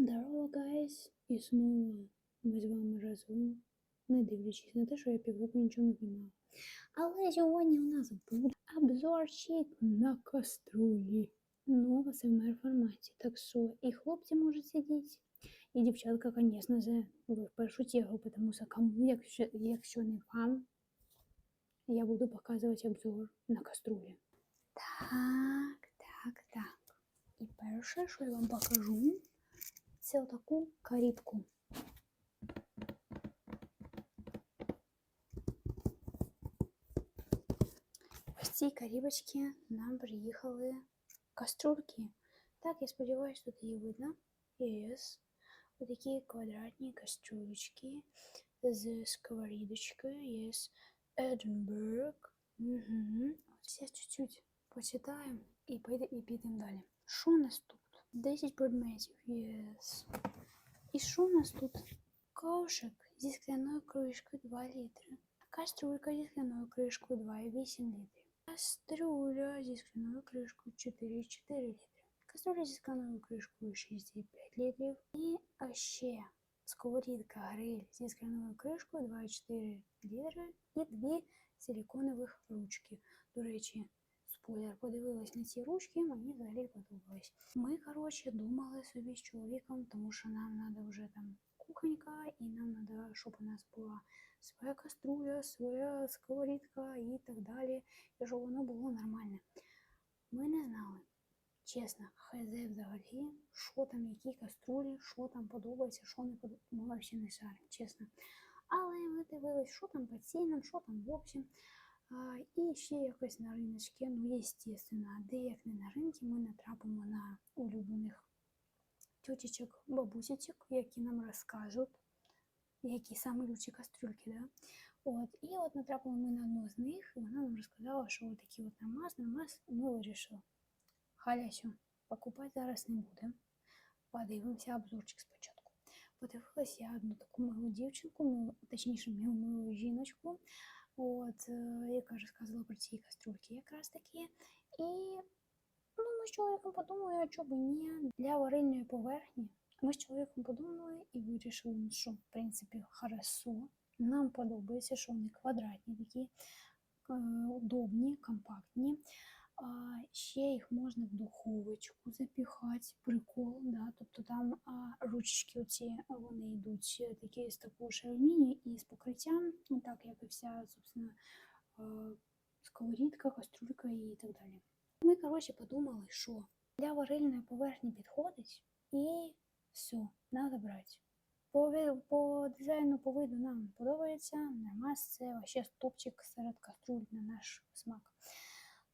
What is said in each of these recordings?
Здорово, гайс! І знову ми з вами разом, не дивлячись на те, що я півроку нічого не знімала. Але сьогодні у нас буде обзорчик на каструлі. Нова СМР форматі. Так що і хлопці можуть сидіти, і дівчатка, звісно ви в першу чергу, тому що кому, якщо, якщо не вам, я буду показувати обзор на каструлі. Так, так, так. І перше, що я вам покажу, це отаку карібку. Ось цій карібочці нам приїхали каструльки. Так, я сподіваюся, тут її видно. Yes. Ось такі квадратні каструлечки з сковорідочкою. Yes. Edinburgh. Угу. Зараз чуть-чуть почитаємо і піде- і підемо далі. Що у нас тут? 10 предметів. Yes. І що у нас тут? Ковшик зі скляною кришкою 2 літри. Каструлька зі скляною кришкою 2,8 літрів. Кастрюля зі скляною кришкою 4,4 літри. Кастрюля зі скляною кришкою 6,5 літрів. І ще сковорідка гриль зі скляною кришкою 2,4 літри і дві силіконових ручки. До речі, спойлер, подивилась на ці ручки, мені взагалі подобались. Ми, коротше, думали собі з чоловіком, тому що нам треба вже там кухонька, і нам треба, щоб у нас була своя каструля, своя сковорідка і так далі, і щоб воно було нормальне. Ми не знали, чесно, хз взагалі, що там, які каструлі, що там подобається, що не подобається. Ми взагалі не шаримо, чесно. Але ми дивились, що там по цінам, що там в общем. І ще якось на риночки, ну, звісно, де як не на ринку, ми натрапимо на улюблених тютечок, бабусечок, які нам розкажуть, які саме люблять кастрюльки, да? От, і от натрапили ми на одну з них, і вона нам розказала, що от такі от намаз, намаз, ми вирішили. Халясю, покупати зараз не будемо. Подивимося обзорчик спочатку. Подивилася я одну таку милу дівчинку, милу, точніше, милу жіночку, от, е, яка розказувала про ці кастрюльки якраз таки. І ну, ми з чоловіком подумали, а чому ні, для варильної поверхні. Ми з чоловіком подумали і вирішили, ну, що в принципі хорошо. Нам подобається, що вони квадратні, такі е, удобні, компактні. А, ще їх можна в духовочку запіхати, прикол, да? тобто там а, ручки оці, вони йдуть е, такі з такого ж алюмінію і з покриттям, ну, так як і вся, собственно, сковорідка, кастрюлька і так далі. Ми, коротше, подумали, що для варильної поверхні підходить і все, треба брати. По, по дизайну, по виду нам подобається, нормас це вообще топчик серед каструль на наш смак.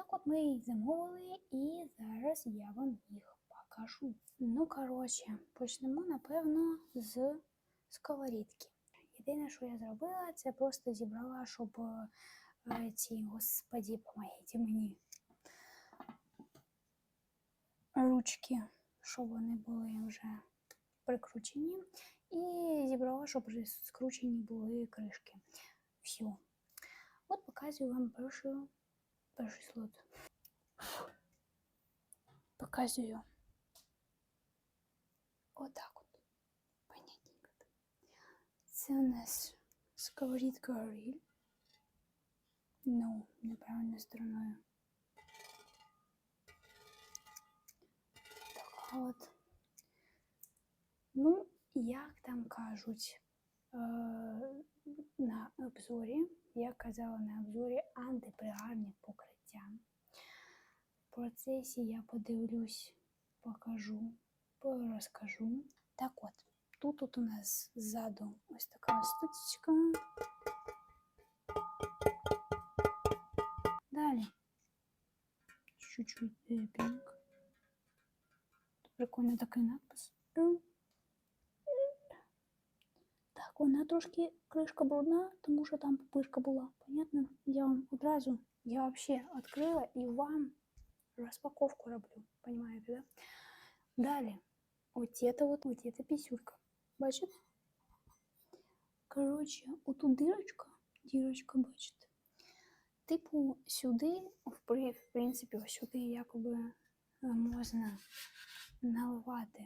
Так от ми їх замовили, і зараз я вам їх покажу. Ну, коротше, почнемо, напевно, з сковорідки. Єдине, що я зробила, це просто зібрала, щоб е, ці, господі, помогите мені. Ручки, щоб вони були вже прикручені. І зібрала, щоб скручені були кришки. Все. От показую вам першу, перший слот. Показую. Отак от. Понятненько. Це у нас сковорідка гриль. Ну, неправильною стороною. Така от. Ну, як там кажуть на обзорі, я казала на обзорі антипригарне покриття. В процесі я подивлюсь, покажу, розкажу. Так от, тут от у нас ззаду ось така штучка. Далі. Чуть-чуть пінк. Прикольно такий надпис. М. Так, вона трошки кришка брудна, тому що там пупирка була. Понятно? Я вам одразу, я вообще відкрила і вам розпаковку роблю. Понимаєте, да? Далі. От это вот, от это пісюлька. Бачите? Коротше, отут дирочка, дірочка, бачите. Типу, сюди, в при- в принципі, ось сюди якоби е, можна наливати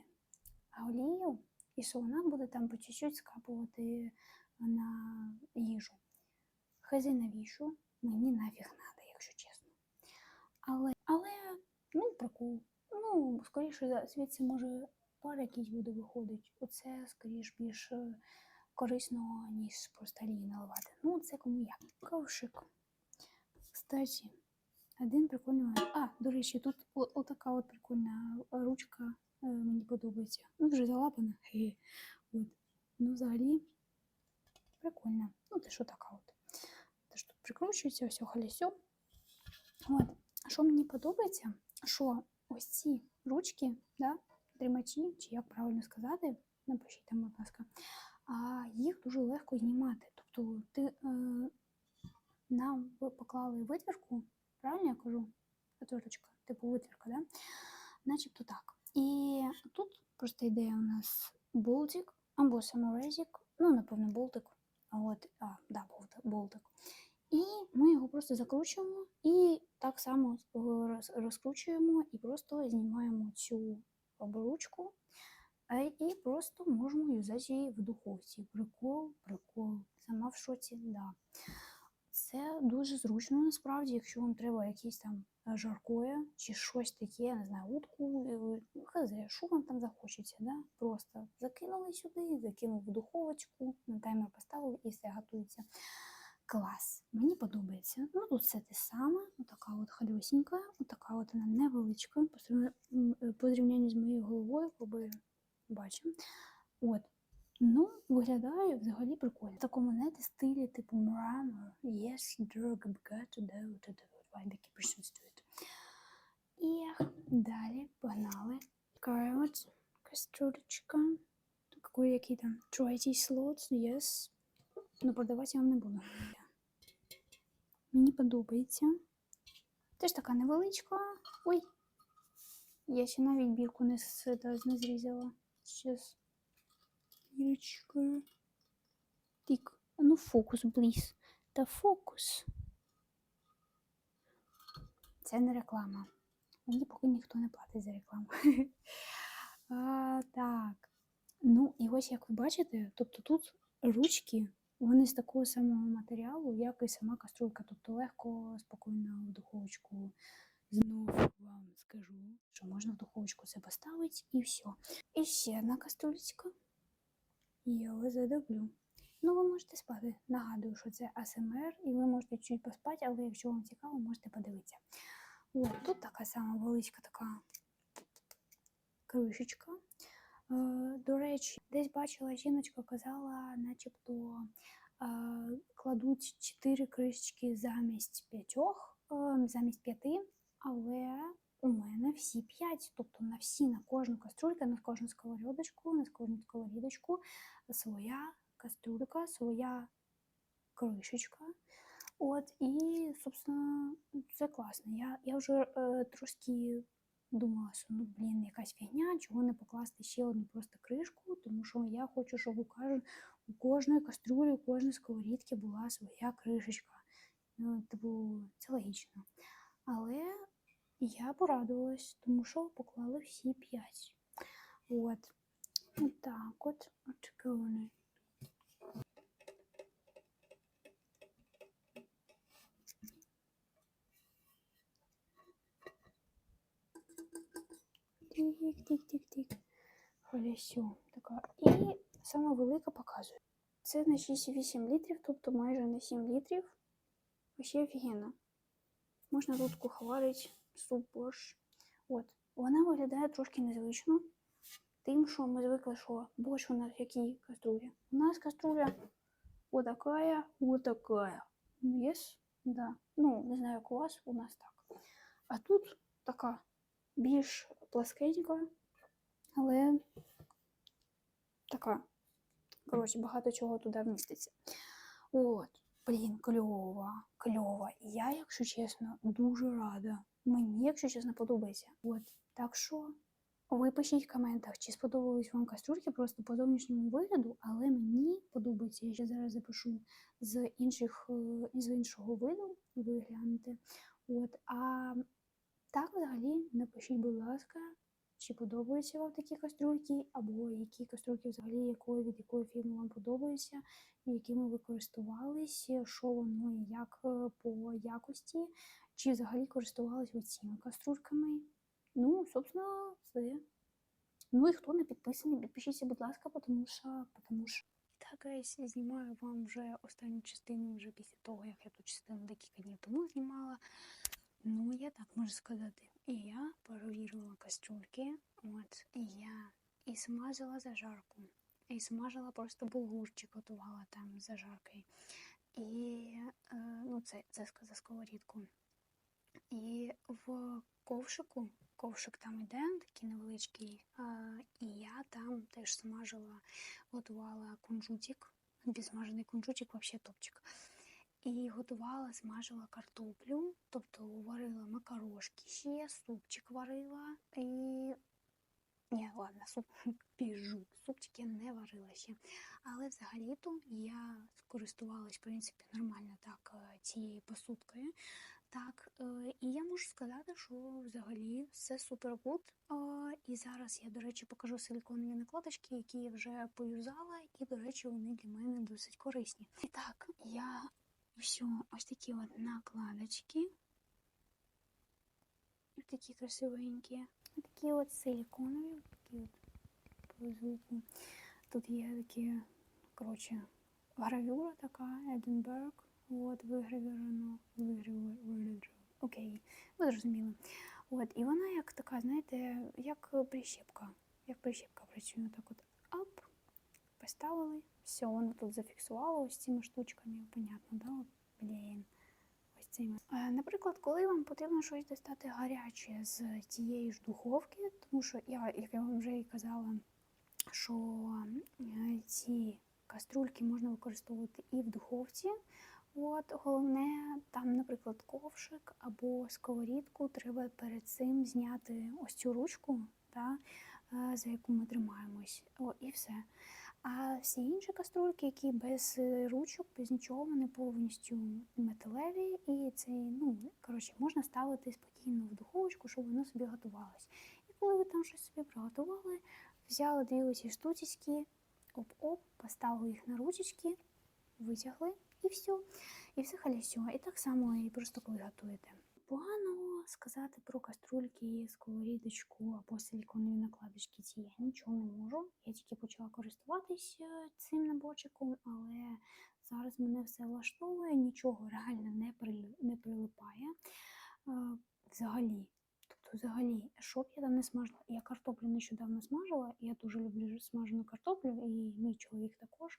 олію, І що вона буде там по чуть-чуть скапувати на їжу. Хази навіщо? Мені нафіг надо, якщо чесно. Але, але ну, прикол. Ну, скоріше звідси може пар якийсь буде виходить. Оце, скоріш, більш е, корисно, ніж просто олії наливати. Ну, це кому як. Ковшик. Кстати, один прикольний. А, до речі, тут отака от прикольна ручка е, мені подобається. Ну, вже залапана. От. Ну, взагалі, прикольно. Ну, те, що така от. Що тут прикручується, все халісьо. От. Що мені подобається, що ось ці ручки, да, тримачі, чи як правильно сказати, напишіть там, будь ласка, а їх дуже легко знімати. Тобто ти е, нам поклали витвірку, правильно я кажу? Отверточка, типу витвірка, да? Начебто так. І тут просто йде у нас болтик або саморезик, ну, напевно, болтик. От, а, да, болтик. І ми його просто закручуємо і так само е, розкручуємо і просто знімаємо цю обручку. е, І просто можемо юзати її в духовці. Прикол, прикол. Сама в шоці, да. Це дуже зручно насправді, якщо вам треба якісь там е, жаркое чи щось таке, я не знаю, утку, е, хз, що вам там захочеться, да? Просто закинули сюди, закинув в духовочку, на таймер поставили і все готується. Клас, мені подобається. Ну тут все те саме, отака от халюсінька, отака от вона невеличка, по е, по зрівнянню з моєю головою, ви бачимо. От. Ну, виглядає взагалі прикольно. В такому, знаєте, стилі, типу Murano. Yes, got to it. І далі погнали. Така от каструлечка. Какой який там третій слот, yes. Ну, продавати я вам не буду. Мені подобається. Теж така невеличка. Ой. Я ще навіть бірку не, не зрізала. Щас. Бірочка. Тик. А ну фокус, бліз. Та фокус. Це не реклама. Мені поки ніхто не платить за рекламу. а, так. Ну, і ось як ви бачите, тобто тут ручки, вони з такого самого матеріалу, як і сама каструлька. Тобто легко, спокійно в духовочку. Знов вам скажу, що можна в духовочку це поставити і все. І ще одна каструлечка. Я вас задоблю. Ну, ви можете спати. Нагадую, що це АСМР, і ви можете чуть поспати, але якщо вам цікаво, можете подивитися. О, тут така сама величка така кришечка. Е, до речі, десь бачила жіночка казала, начебто е, кладуть 4 кришечки замість п'ятьох, е, замість п'яти, але у мене всі п'ять. Тобто на всі, на кожну каструльку, на кожну сковорідочку, на кожну сковорідочку своя каструлька, своя кришечка. От, і, собственно, це класно. Я, я вже е, трошки думала, що ну, блін, якась фігня, чого не покласти ще одну просто кришку, тому що я хочу, щоб у, кож... у кожної каструлі, у кожної сковорідки була своя кришечка. Ну, типу, це логічно. Але я порадувалась, тому що поклали всі п'ять. От. Отак от. От таке вони. Тик-тик-тик-тик. Колесо. Така. І сама велика показує. Це на 6,8 літрів, тобто майже на 7 літрів. Вообще офігенно. Можна тут куховарити суп борщ. От. Вона виглядає трошки незвично. Тим, що ми звикли, що борщ у нас в якій каструлі. У нас каструля отакая, отакая. Єс? Да. Ну, не знаю, як у вас, у нас так. А тут така більш пласкенька, але така. Коротше, багато чого туди вміститься. От, блін, кльова, кльова. Я, якщо чесно, дуже рада. Мені, якщо чесно, подобається. От, так що ви пишіть в коментах, чи сподобались вам каструльки просто по зовнішньому вигляду, але мені подобається. Я ще зараз запишу з інших е, з іншого виду, ви глянете. От, а так, взагалі, напишіть, будь ласка, чи подобаються вам такі кастрюльки, або які кастрюльки взагалі якої від якої фірми вам подобаються, якими ви користувались, що воно і як е, по якості, чи взагалі користувались ви цими каструльками. Ну, собственно, все. Ну і хто не підписаний, підпишіться, будь ласка, тому що, тому що. Так, гайс, знімаю вам вже останню частину, вже після того, як я ту частину декілька днів тому знімала. Ну, я так можу сказати. І я перевірила кастрюльки, от, і я і смажила зажарку, і смажила просто булгурчик, готувала там з зажаркою. І е, ну, це, це за сковорідку. І в ковшику, ковшик там іде, такий невеличкий, і я там теж смажила, готувала кунжутик, підсмажений кунжутик, взагалі топчик. І готувала, смажила картоплю, тобто варила макарошки ще, супчик варила і. Ні, ладно, суп біжу. Супчик я не варила ще. Але взагалі-то я скористувалась, в принципі, нормально так е, цією посудкою. Так, е, і я можу сказати, що взагалі все супергуд. Е, І зараз я, до речі, покажу силіконові накладочки, які я вже поюзала, і, до речі, вони для мене досить корисні. І так, я все, ось такі от накладочки. Ось такі красивенькі. Ось такі от силіконові, такі от по. Тут є такі, коротше, гравюра така, Единберг. От, вигравіровано, вигравіровано. Окей, ви зрозуміли. От, і вона як така, знаєте, як прищепка. Як прищепка працює. Так от поставили, все, воно тут зафіксувало ось цими штучками, понятно, да? Блін. Ось цими. Наприклад, коли вам потрібно щось достати гаряче з тієї ж духовки, тому що я, як я вам вже і казала, що ці каструльки можна використовувати і в духовці. От головне, там, наприклад, ковшик або сковорідку, треба перед цим зняти ось цю ручку, та, е, за яку ми тримаємось. О, і все. А всі інші каструльки, які без е, ручок, без нічого, вони повністю металеві, і це, ну, коротше, можна ставити спокійно в духовочку, щоб воно собі готувалось. І коли ви там щось собі приготували, взяли дві оці штучечки, оп-оп, поставили їх на ручечки, витягли і все. І все халясьо. І так само і просто коли готуєте. Погано сказати про каструльки, сковорідочку або силіконові накладочки ці я нічого не можу. Я тільки почала користуватися цим наборчиком, але зараз мене все влаштовує, нічого реально не, не прилипає. Взагалі. Тобто, взагалі, що б я там не смажила. Я картоплю нещодавно смажила, я дуже люблю смажену картоплю, і мій чоловік також.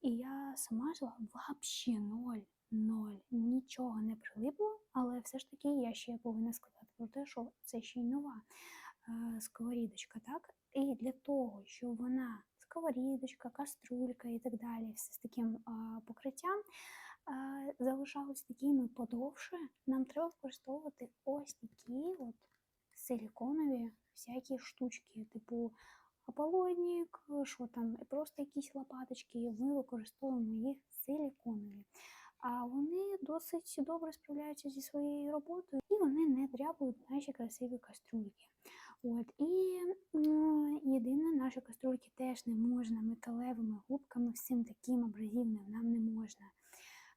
І я смажила взагалі ноль, ноль, нічого не прилипло, але все ж таки я ще повинна сказати про те, що це ще й нова е, сковорідочка, так? І для того, щоб вона сковорідочка, каструлька і так далі, все з таким покриттям е, залишалось такими подовше, нам треба використовувати ось такі от силіконові всякі штучки, типу аполлонік, що там, просто якісь лопаточки, ми використовуємо їх силіконові. А вони досить добре справляються зі своєю роботою, і вони не дряпають наші красиві каструльки. От, І м, єдине, наші каструльки теж не можна металевими губками, всім таким абразивним нам не можна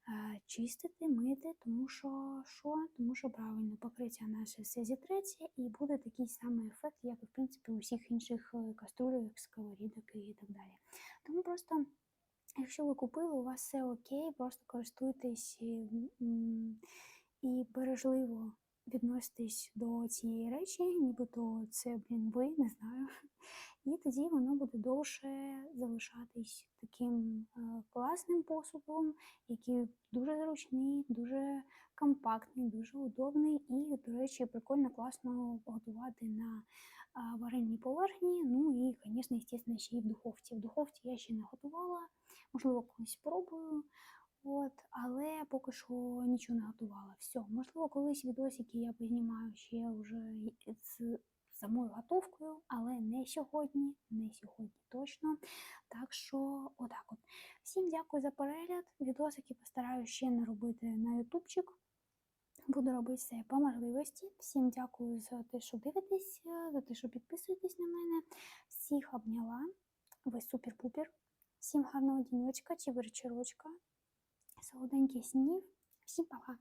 е, чистити, мити, тому що що? Тому що правильно покриття наше все зітреться і буде такий самий ефект, як і в принципі у всіх інших е, каструлях, сковорідок і так далі. Тому просто. Якщо ви купили, у вас все окей, просто користуйтесь і, бережливо відноситесь до цієї речі, нібито це, блін, ви, не знаю. І тоді воно буде довше залишатись таким е, класним посудом, який дуже зручний, дуже компактний, дуже удобний і, до речі, прикольно класно готувати на а, вареній поверхні. Ну і, звісно, звісно, ще й в духовці. В духовці я ще не готувала, можливо, колись спробую. От, але поки що нічого не готувала. Все, можливо, колись відосики я познімаю ще вже з самою готовкою, але не сьогодні, не сьогодні точно. Так що, отак от. Всім дякую за перегляд. Відосики постараюся ще не робити на ютубчик. Буду робити все по можливості. Всім дякую за те, що дивитеся, за те, що підписуєтесь на мене. Всіх обняла. Ви супер-пупер. Всім гарного діночка чи вечорочка, Солоденьких снів. Всім пока.